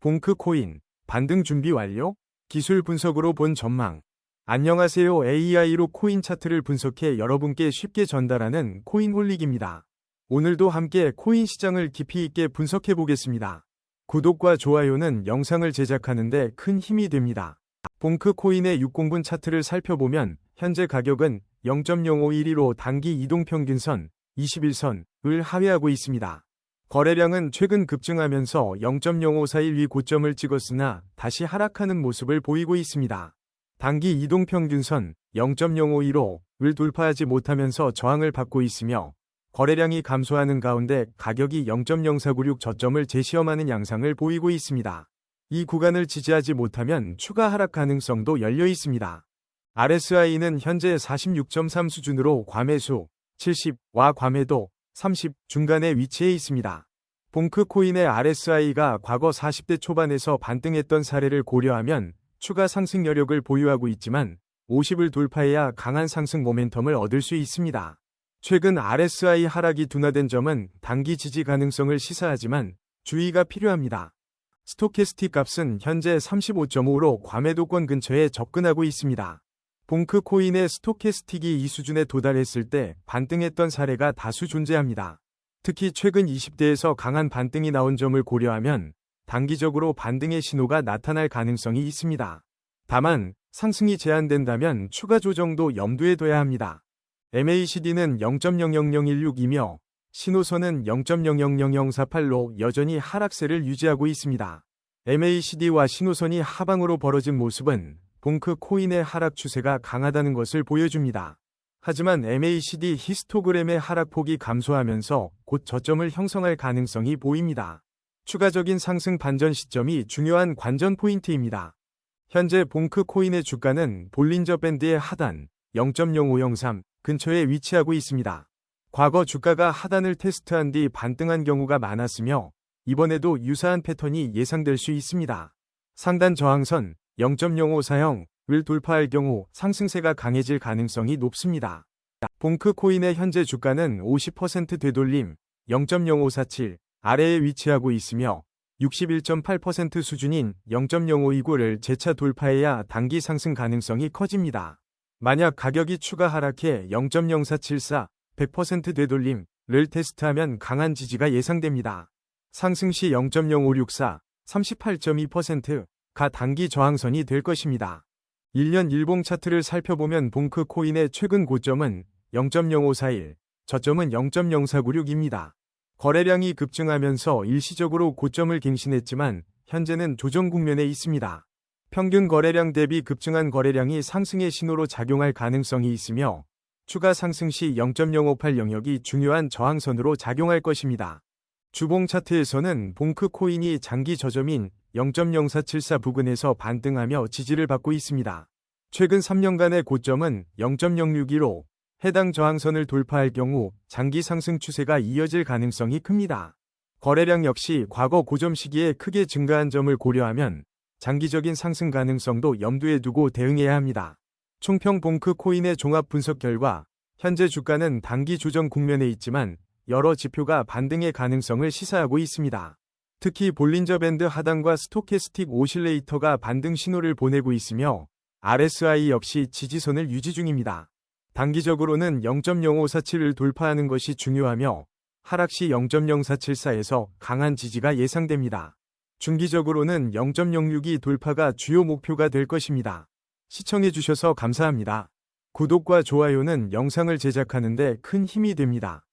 봉크 코인, 반등 준비 완료? 기술 분석으로 본 전망. 안녕하세요. AI로 코인 차트를 분석해 여러분께 쉽게 전달하는 코인 홀릭입니다. 오늘도 함께 코인 시장을 깊이 있게 분석해 보겠습니다. 구독과 좋아요는 영상을 제작하는데 큰 힘이 됩니다. 봉크 코인의 60분 차트를 살펴보면 현재 가격은 0.0512로 단기 이동평균선 21선을 하회하고 있습니다. 거래량은 최근 급증하면서 0.0541 위 고점을 찍었으나 다시 하락하는 모습을 보이고 있습니다. 단기 이동평균선 0.0515를 돌파하지 못하면서 저항을 받고 있으며 거래량이 감소하는 가운데 가격이 0.0496 저점을 재시험하는 양상을 보이고 있습니다. 이 구간을 지지하지 못하면 추가 하락 가능성도 열려 있습니다. RSI는 현재 46.3 수준으로 과매수 70와 과매도 30 중간에 위치해 있습니다. 봉크 코인의 RSI가 과거 40대 초반에서 반등했던 사례를 고려하면 추가 상승 여력을 보유하고 있지만 50을 돌파해야 강한 상승 모멘텀을 얻을 수 있습니다. 최근 RSI 하락이 둔화된 점은 단기 지지 가능성을 시사하지만 주의가 필요합니다. 스토캐스틱 값은 현재 35.5로 과매도권 근처에 접근하고 있습니다. 봉크 코인의 스토캐스틱이 이 수준에 도달했을 때 반등했던 사례가 다수 존재합니다. 특히 최근 20대에서 강한 반등이 나온 점을 고려하면 단기적으로 반등의 신호가 나타날 가능성이 있습니다. 다만 상승이 제한된다면 추가 조정도 염두에 둬야 합니다. MACD는 0.00016이며 신호선은 0.000048로 여전히 하락세를 유지하고 있습니다. MACD와 신호선이 하방으로 벌어진 모습은 봉크 코인의 하락 추세가 강하다는 것을 보여줍니다. 하지만 MACD 히스토그램의 하락폭이 감소하면서 곧 저점을 형성할 가능성이 보입니다. 추가적인 상승 반전 시점이 중요한 관전 포인트입니다. 현재 봉크 코인의 주가는 볼린저 밴드의 하단 0.0503 근처에 위치하고 있습니다. 과거 주가가 하단을 테스트한 뒤 반등한 경우가 많았으며 이번에도 유사한 패턴이 예상될 수 있습니다. 상단 저항선 0.0540을 돌파할 경우 상승세가 강해질 가능성이 높습니다. 봉크 코인의 현재 주가는 50% 되돌림 0.0547 아래에 위치하고 있으며 61.8% 수준인 0.0529를 재차 돌파해야 단기 상승 가능성이 커집니다. 만약 가격이 추가 하락해 0.0474 100% 되돌림을 테스트하면 강한 지지가 예상됩니다. 상승 시 0.0564 38.2% 가 단기 저항선이 될 것입니다. 1년 일봉 차트를 살펴보면 봉크 코인의 최근 고점은 0.0541, 저점은 0.0496입니다. 거래량이 급증하면서 일시적으로 고점을 갱신했지만 현재는 조정 국면에 있습니다. 평균 거래량 대비 급증한 거래량이 상승의 신호로 작용할 가능성이 있으며 추가 상승 시 0.058 영역이 중요한 저항선으로 작용할 것입니다. 주봉 차트에서는 봉크 코인이 장기 저점인 0.0474 부근에서 반등하며 지지를 받고 있습니다. 최근 3년간의 고점은 0.061로 해당 저항선을 돌파할 경우 장기 상승 추세가 이어질 가능성이 큽니다. 거래량 역시 과거 고점 시기에 크게 증가한 점을 고려하면 장기적인 상승 가능성도 염두에 두고 대응해야 합니다. 총평 봉크 코인의 종합 분석 결과 현재 주가는 단기 조정 국면에 있지만 여러 지표가 반등의 가능성을 시사하고 있습니다. 특히 볼린저 밴드 하단과 스토캐스틱 오실레이터가 반등 신호를 보내고 있으며 RSI 역시 지지선을 유지 중입니다. 단기적으로는 0.0547을 돌파하는 것이 중요하며 하락 시 0.0474에서 강한 지지가 예상됩니다. 중기적으로는 0.06이 돌파가 주요 목표가 될 것입니다. 시청해주셔서 감사합니다. 구독과 좋아요는 영상을 제작하는데 큰 힘이 됩니다.